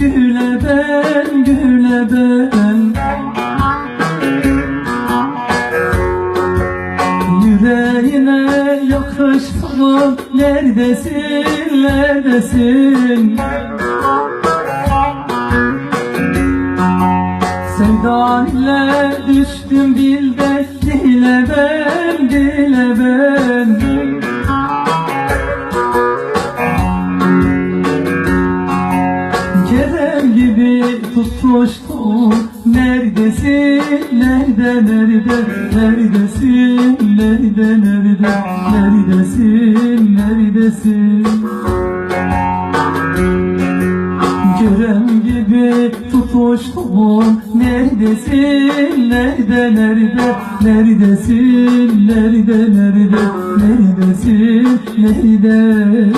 güle ben güle ben. Yüreğine yakıştım neredesin neredesin gibi tutmuştum Neredesin, nerede, nerede, neredesin, nerede, nerede, neredesin, neredesin? Kerem gibi tutmuştum Neredesin, nerede, nerede, neredesin, nerede, nerede, neredesin, neredesin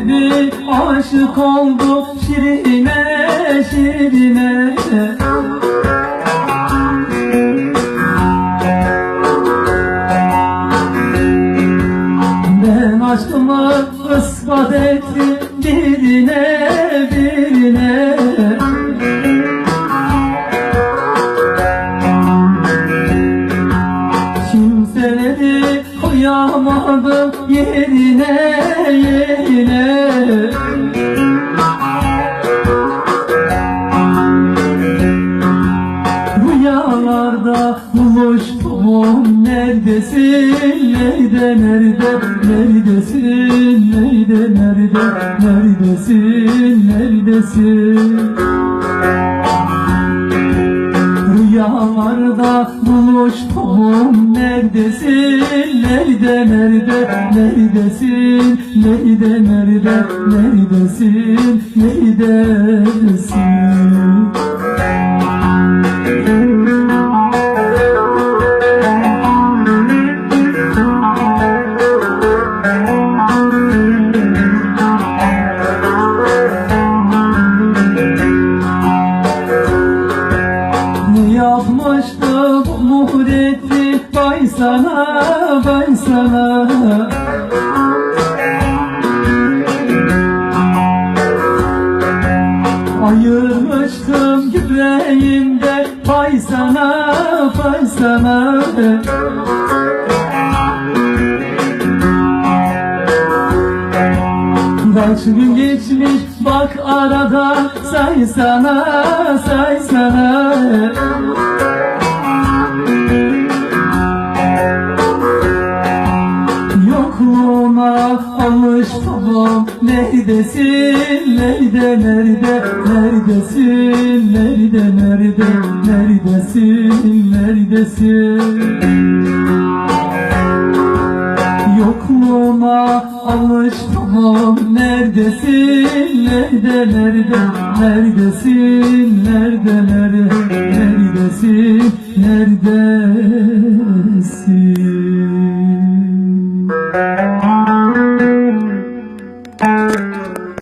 gibi aşık oldu şirine şirine. Ben aşkımı ispat ettim birine Rüyalarda buluştum Neredesin, nerede, nerede, neredesin, nerede, nerede, neredesin, neredesin? Rüyalarda buluştum Neredesin, nerede, nerede, neredesin? Nerede, nerede, neredesin, neredesin? Ne sana, bay sana. Ayırmıştım yüreğimde Bay sana, bay sana. Kaç gün geçmiş bak arada say sana say sana almış babam Neredesin, nerede, nerede, neredesin, nerede, nerede, neredesin, neredesin? Yokluğuma almış babam Neredesin, nerede, nerede, neredesin, nerede, nerede, neredesin, neredesin? Thank.